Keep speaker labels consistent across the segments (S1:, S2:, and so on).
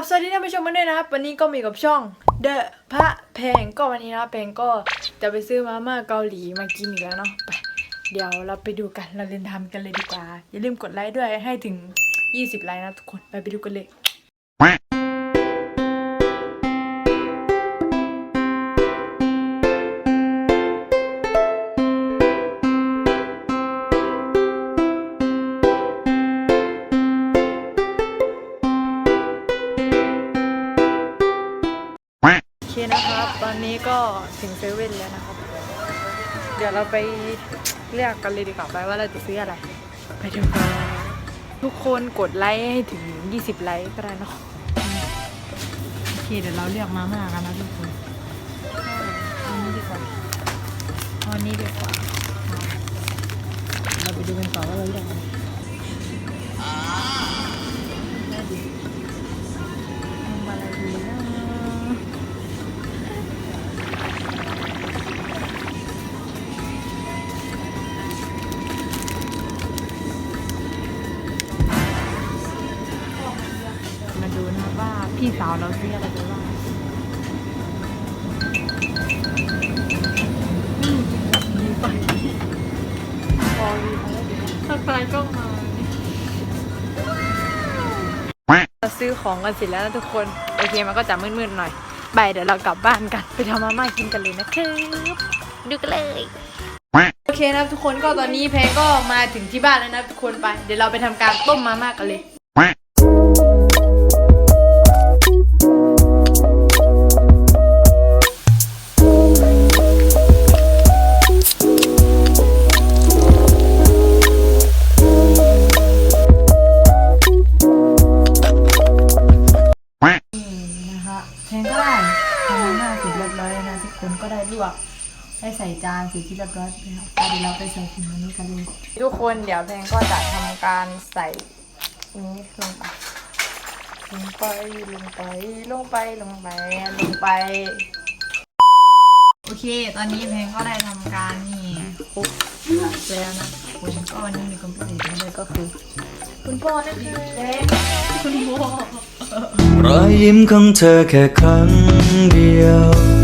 S1: บสวัสดีท่านผู้ชมกันด้วยนะครับ วันนี้ก็มีกับช่อง The พระแพงก็วันนี้นะแพงก็จะไปซื้อมาม่าเกาหลีมากินอีกแล้วเนาะไปเดี๋ยวเราไปดูกันเราเรียนทำกันเลยดีกว่า อย่าลืมกดไลค์ด้วยให้ถึง 20 ไลค์นะทุกคนไปไปดูกันเลย นะครับ ตอนนี้ก็ถึงเซเว่นแล้วนะครับ เดี๋ยวเราไปเลือกกันเลยดีกว่าไปว่าเราจะซื้ออะไร ไปดูกันทุกคนกดไลค์ให้ถึง 20 ไลค์ก็ได้เนาะโอเคเดี๋ยวเราเลือกมาม่ากันนะทุกคนอันนี้ดีกว่าอาอันนี้ดีกว่า เราไปดูกันต่อว่าเราเลือกอะไร พี่สาวเราซื้ออะไรไปบ้างมีไฟพอมีอะไรดีถ้าไฟกล้องมาเราซื้อของกันเสร็จแล้วนะทุกคน โอเคมันก็จะมืดๆหน่อยไปเดี๋ยวเรากลับบ้านกัน ไปทำมาม่ากินกันเลยนะครับดูกันเลยโอเคนะทุกคนก็ตอนนี้เพงก็มาถึงที่บ้านแล้วนะทุกคนไป เดี๋ยวเราไปทำการต้มมาม่ากันเลย วกได้ใส่จานเสร็จที่เรียบร้อยแล้วเดี๋ยวเราไปใส่ถุงอันนี้กันเลยทุกคนเดี๋ยวแพงก็จะทำการใส่นี้ลงไปลงไปลงไปลงไปลงไปลงไป โอเค ตอนนี้แพงก็ได้ทำการนี่คลุกแล้วนะคุณก็วันนี้มีคนพิเศษด้วยก็คือ คุณพ่อนั่นเองคุณพ่อ
S2: รอยยิ้มของเธอแค่ครั้งเดียว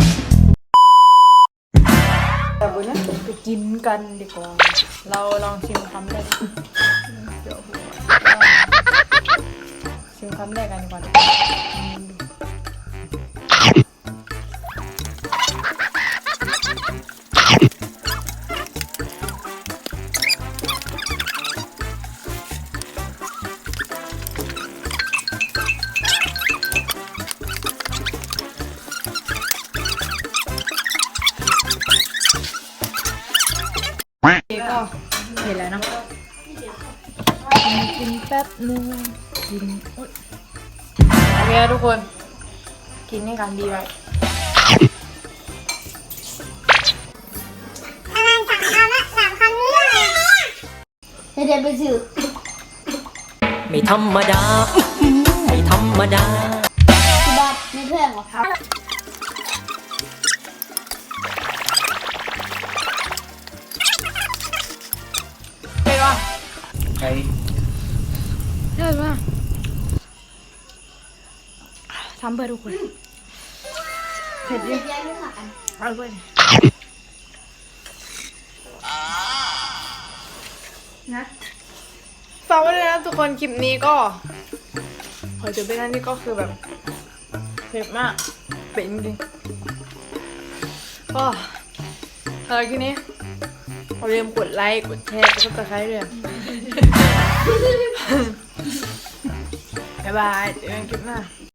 S1: กันดีกว่าเราลองชิมคำแรกเดี๋ยวหัวชิมคำแรกกันดีกว่า เห็นแล้วเนาะกินแป๊บนึงกินอุ๊ยโอเคทุกคน กินให้กันดีไว้
S3: เดี๋ยวไปซื้อ
S4: ไม่ธรรมดาอื้อหือไม่ธรรมดา
S3: ที่บ้านไม่เพื่อนหรอกครับ
S2: ใคร
S1: เผ็ดป่ะทำเพื่อทุกคนเผ็ดดิ
S3: เดี๋ยวไม่ขับกัน
S1: เอาไปนะฝากไว้เลยนะทุกคนคลิปนี้ก็ขอจบไปนั้นนี่ก็คือแบบเผ็ดมากเผ็ดจริงก็อะไรคลิปนี้อย่าลืมกดไลค์ กดแชร์กดซับสไครต์ด้วย บ๊ายบายเจอกันคลิปหน้า